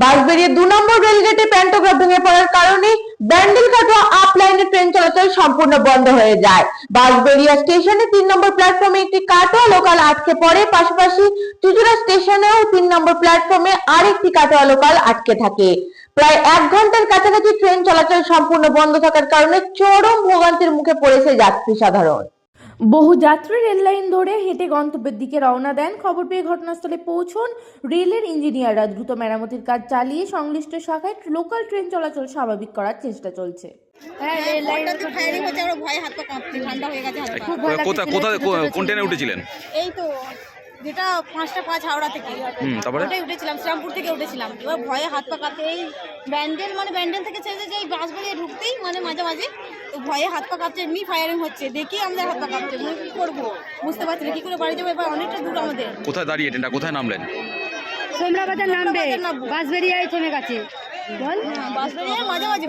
বাস বেরিয়ে দু নম্বর রেলগেটে প্যান্টোগ্রাফ ভেঙে পড়ার কারণে ব্যান্ডেল কাটোয়া আপ লাইনে ট্রেন চলাচল সম্পূর্ণ বন্ধ হয়ে যায়। বাঁশবেড়িয়া স্টেশনে তিন নম্বর প্ল্যাটফর্মে একটি কাটোয়া লোকাল আটকে পড়ে, পাশাপাশি চুচুড়া স্টেশনেও তিন নম্বর প্ল্যাটফর্মে আরেকটি কাটোয়া লোকাল আটকে থাকে। প্রায় এক ঘণ্টার কাছাকাছি ট্রেন চলাচল সম্পূর্ণ বন্ধ থাকার কারণে চরম ভোগান্তির মুখে পড়েছে যাত্রী সাধারণ। বহু যাত্রী রেল লাইন ধরে হেঁটে গন্তব্যের দিকে রওনা দেন। খবর পেয়ে ঘটনাস্থলে পৌঁছন রেলের ইঞ্জিনিয়াররা। দ্রুত মেরামতির কাজ চালিয়ে সংশ্লিষ্ট শাখায় লোকাল ট্রেন চলাচল স্বাভাবিক করার চেষ্টা চলছে। হ্যাঁ হয়ে কোথায় কোন ট্রেনে উঠেছিলেন? এই তো যেটা পাঁচটা পাঁচ হাওড়া থেকে। তারপরে? ওটাই উঠেছিলাম শ্রীরামপুর থেকে উঠেছিলাম। এবার ভয়ে হাত পা কাঁপতে এই ব্যান্ডেল মানে ব্যান্ডেল থেকে ছেড়ে যে এই বাস বেরিয়ে ঢুকতেই মানে মাঝে মাঝে তো ভয়ে হাত পা কাঁপছে এমনি ফায়ারিং হচ্ছে। দেখি আমাদের হাত পা কাঁপছে মানে কী করব? বুঝতে পারছি না কী করে বাড়ি যাব? এবার অনেকটা দূর আমাদের। কোথায় দাঁড়িয়ে ট্রেনটা? কোথায় নামলেন? সোমরা বাজার নামবে। সোমরাবাজার নামবো। বাস বেরিয়ে থেমে গেছে। বল। হ্যাঁ, বাস বেরিয়ে মাঝে মাঝে